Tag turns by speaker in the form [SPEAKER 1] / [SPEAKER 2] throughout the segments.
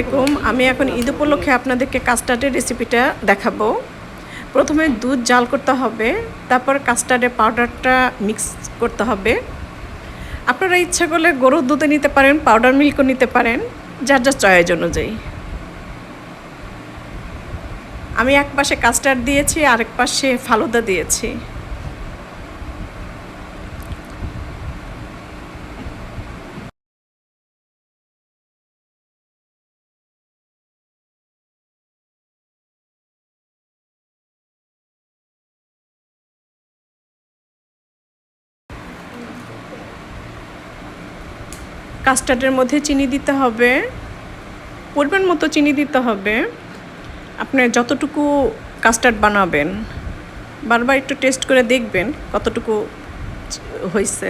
[SPEAKER 1] আসসালামাইকুম আমি এখন ঈদ উপলক্ষে আপনাদেরকে কাস্টার্ডের রেসিপিটা দেখাবো। প্রথমে দুধ জাল করতে হবে, তারপর কাস্টার্ডের পাউডারটা মিক্স করতে হবে। আপনারা ইচ্ছা করলে গরুর দুধে নিতে পারেন পাউডার মিল্কও নিতে পারেন, যার যার চয়েস অনুযায়ী। আমি এক পাশে কাস্টার্ড দিয়েছি, আরেক পাশে ফালুদা দিয়েছি। কাস্টার্ডের মধ্যে চিনি দিতে হবে, পরিমাণ মতো চিনি দিতে হবে। আপনি যতটুকু কাস্টার্ড বানাবেন, বারবার একটু টেস্ট করে দেখবেন কতটুকু হয়েছে।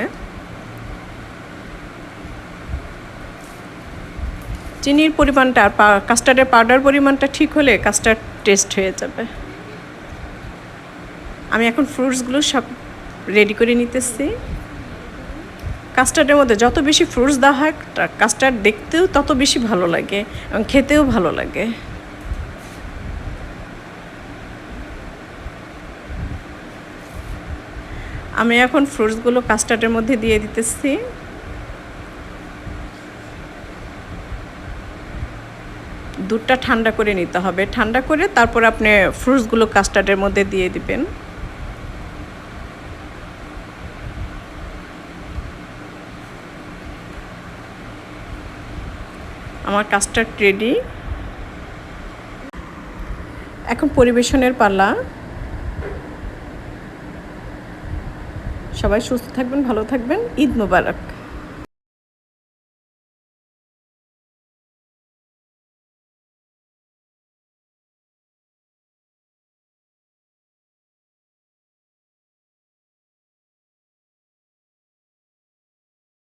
[SPEAKER 1] চিনির পরিমাণটা আর কাস্টার্ডের পাউডার পরিমাণটা ঠিক হলে কাস্টার্ড টেস্ট হয়ে যাবে। আমি এখন ফ্রুটসগুলো সব রেডি করে নিতেছি। কাস্টার্ডের মধ্যে যত বেশি ফ্রুটস দেওয়া হয় কাস্টার্ড দেখতেও তত বেশি ভালো লাগে এবং খেতেও ভালো লাগে। আমি এখন ফ্রুটসগুলো কাস্টার্ডের মধ্যে দিয়ে দিতেছি। দুধটা ঠান্ডা করে নিতে হবে। ঠান্ডা করে তারপর আপনি ফ্রুটসগুলো কাস্টার্ডের মধ্যে দিয়ে দিবেন। আমার কাস্টার্ড রেডি। এখন পরিবেশনের পাল্লা সবাই সুস্থ থাকবেন ভালো থাকবেন। ঈদ মোবারক।